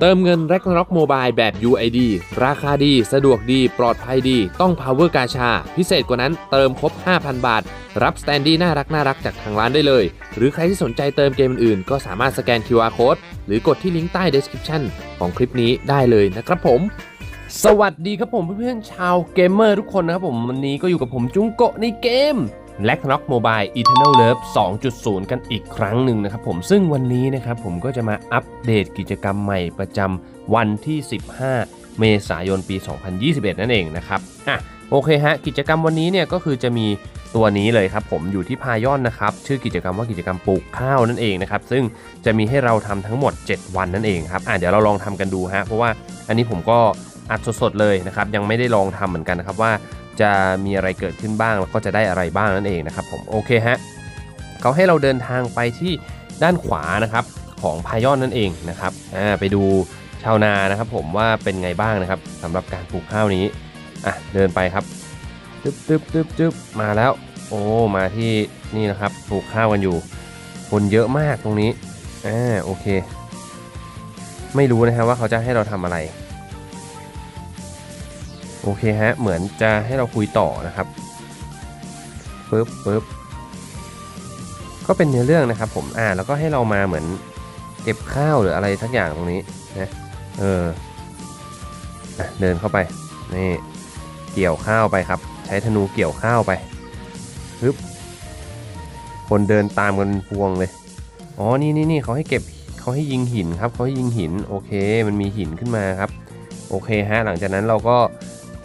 เติมเงิน r a g n a r o k Mobile แบบ UID ราคาดี สะดวกดี ปลอดภัยดี ต้อง Power กาชา พิเศษกว่านั้นเติมครบ 5,000 บาท รับสแตนดี้น่ารักน่ารักจากทางร้านได้เลย หรือใครที่สนใจเติมเกมอื่นๆ ก็สามารถสแกน QR Code หรือกดที่ลิงก์ใต้ description ของคลิปนี้ได้เลยนะครับผมสวัสดีครับผมเพื่อนๆชาวเกมเมอร์ทุกคนนะครับผมวันนี้ก็อยู่กับผมจุงโกะในเกม l a c k n o c k Mobile Eternal Love 2.0 กันอีกครั้งหนึ่งนะครับผมซึ่งวันนี้นะครับผมก็จะมาอัปเดตกิจกรรมใหม่ประจำวันที่ 15 เมษายนปี 2021 นั่นเองนะครับอะโอเคฮะกิจกรรมวันนี้เนี่ยก็คือจะมีตัวนี้เลยครับผมอยู่ที่พายอนนะครับชื่อกิจกรรมว่ากิจกรรมปลูกข้าวนั่นเองนะครับซึ่งจะมีให้เราทำทั้งหมด 7 วันนั่นเองครับอะเดี๋ยวเราลองทำกันดูฮะเพราะว่าอันนี้ผมก็อัดสดๆเลยนะครับยังไม่ได้ลองทำเหมือนกันนะครับว่า จะมีอะไรเกิดขึ้นบ้าง แล้วก็จะได้อะไรบ้างนั่นเองนะครับผมโอเคฮะเขาให้เราเดินทางไปที่ด้านขวานะครับของพายอนนั่นเองนะครับอ่าไปดูชาวนานะครับ ผมว่าเป็นไงบ้างนะครับสำหรับการปลูกข้าวนี้อะเดินไปครับตึ๊บตึ๊บตึ๊บตึ๊บมาแล้ว โอ้มาที่นี่นะครับปลูกข้าวกันอยู่ คนเยอะมากตรงนี้อ่าโอเค ไม่รู้นะฮะว่าเขาจะให้เราทำอะไร โอเคฮะ เหมือนจะให้เราคุยต่อนะครับปึ๊บปึ๊บก็เป็นเนื้อเรื่องนะครับ ผม อ่า แล้วก็ให้เรามาเหมือนเก็บข้าวหรืออะไรสักอย่างตรงนี้นะ เออเดินเข้าไป นี่ เกี่ยวข้าวไปครับ ใช้ธนูเกี่ยวข้าวไปปึ๊บคนเดินตามกันพวงเลย อ๋อ นี่นี่นี่เขาให้เก็บเขาให้ยิงหินครับ เขาให้ยิงหิน โอเค มันมีหินขึ้นมาครับ โอเคฮะ หลังจากนั้นเราก็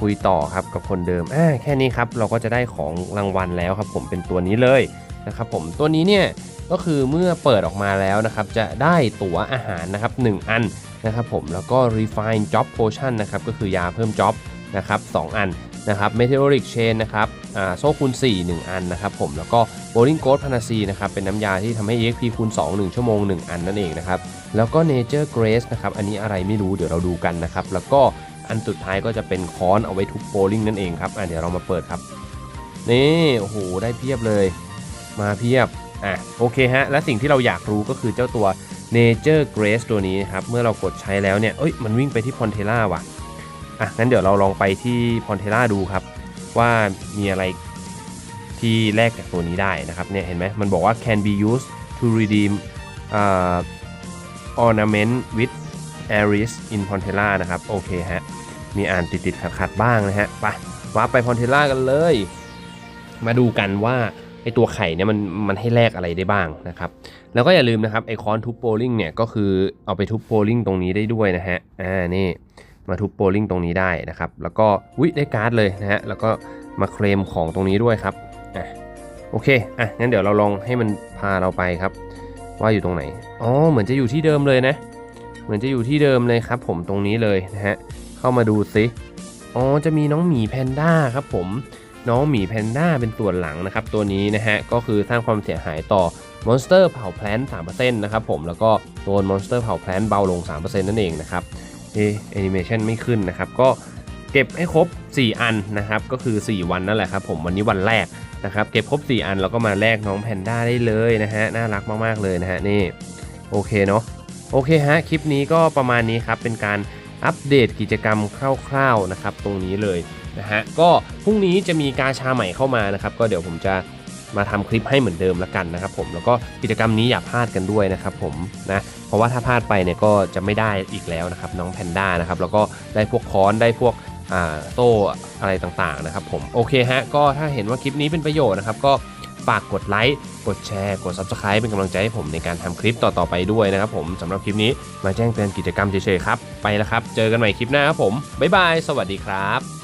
คุยต่อครับกับคนเดิมอ่าแค่นี้ครับเราก็จะได้ของรางวัลแล้วครับผมเป็นตัวนี้เลยนะครับผมตัวนี้เนี่ยก็คือเมื่อเปิดออกมาแล้วนะครับจะได้ตั๋วอาหารนะครับ 1 อันนะครับผมแล้วก็ refine job potion นะครับก็คือยาเพิ่ม job นะครับ2อันนะครับ meteoric chain นะครับอ่าโซ่คูณ 4 1 อันนะครับผมแล้วก็ bowling goat panacea นะครับเป็นน้ำยาที่ทำให้ exp คูณ 2 1 ชั่วโมง 1 อันนั่นเองนะครับแล้วก็ nature grace นะครับอันนี้อะไรไม่รู้เดี๋ยวเราดูกันนะครับแล้วก็ อันสุดท้ายก็จะเป็นค้อนเอาไว้ทุบโบลิ่งนั่นเองครับอะเดี๋ยวเรามาเปิดครับ นี่โอ้โหได้เพียบเลย มาเพียบอะโอเคฮะ และสิ่งที่เราอยากรู้ก็คือเจ้าตัว Nature Grace ตัวนี้นครับ เมื่อเรากดใช้แล้วเนี่ยเอ้ยมันวิ่งไปที่พอนเทล่าว่ะอะงั้นเดี๋ยวเราลองไปที่พอนเทล่าดูครับ ว่ามีอะไรที่แลกจากตัวนี้ได้นะครับเนี่ยเห็นไหมมันบอกว่า can be used to redeem uh, ornament with Aris in Pontella นะครับ โอเคฮะ มีอ่านติดติดขัดๆบ้างนะฮะไปว้าร์ปไป Pontella กันเลย มาดูกันว่าไอตัวไข่เนี่ยมันมันให้แลกอะไรได้บ้างนะครับ แล้วก็อย่าลืมนะครับไอคอนทุบโบลิ่งเนี่ยก็คือเอาไปทุบโบลิ่งตรงนี้ได้ด้วยนะฮะอ่านี่มาทุบโบลิ่งตรงนี้ได้นะครับ แล้วก็วิได้การ์ดเลยนะฮะแล้วก็มาเคลมของตรงนี้ด้วยครับอะโอเคอะงั้นเดี๋ยวเราลองให้มันพาเราไปครับ ว่าอยู่ตรงไหนอ๋อเหมือนจะอยู่ที่เดิมเลยนะ เหมือนจะอยู่ที่เดิมเลยครับ ผมตรงนี้เลยนะฮะเข้ามาดูซิอ๋อจะมีน้องหมีแพนด้าครับผมน้องหมีแพนด้าเป็นส่วนหลังนะครับ ตัวนี้นะฮะก็คือสร้างความเสียหายต่อมอนสเตอร์เผ่าแพลน3%นะครับผมแล้วก็โดนมอนสเตอร์เผ่าแพลนเบาลง3%นั่นเองนะครับเอแอนิเมชันไม่ขึ้นนะครับ ก็เก็บให้ครบ 4 อันนะครับ ก็คือ 4 วันนั่นแหละครับผมวันนี้วันแรกนะครับ เก็บครบ 4 อันแล้วก็มาแลกน้องแพนด้าได้เลยนะฮะน่ารักมากๆเลยนะฮะนี่โอเคเนาะ โอเคฮะ คลิปนี้ก็ประมาณนี้ครับ เป็นการอัปเดตกิจกรรมคร่าวๆนะครับ ตรงนี้เลยนะฮะ ก็พรุ่งนี้จะมีกาชาใหม่เข้ามานะครับ ก็เดี๋ยวผมจะมาทำคลิปให้เหมือนเดิมแล้วกันนะครับผมแล้วก็กิจกรรมนี้อย่าพลาดกันด้วยนะครับผมนะเพราะว่าถ้าพลาดไปเนี่ยก็จะไม่ได้อีกแล้วนะครับน้องแพนด้านะครับแล้วก็ได้พวกค้อนได้พวกโซ่อะไรต่างๆนะครับผมโอเคฮะก็ถ้าเห็นว่าคลิปนี้เป็นประโยชน์นะครับก็ ฝากกดไลค์ กดแชร์ กด Subscribe เป็นกำลังใจให้ผมในการทำคลิปต่อ ๆ ไปด้วยนะครับผมสำหรับคลิปนี้มาแจ้งเตือนกิจกรรมเฉยๆครับ ไปแล้วครับ เจอกันใหม่คลิปหน้าครับผม บ๊ายบาย สวัสดีครับ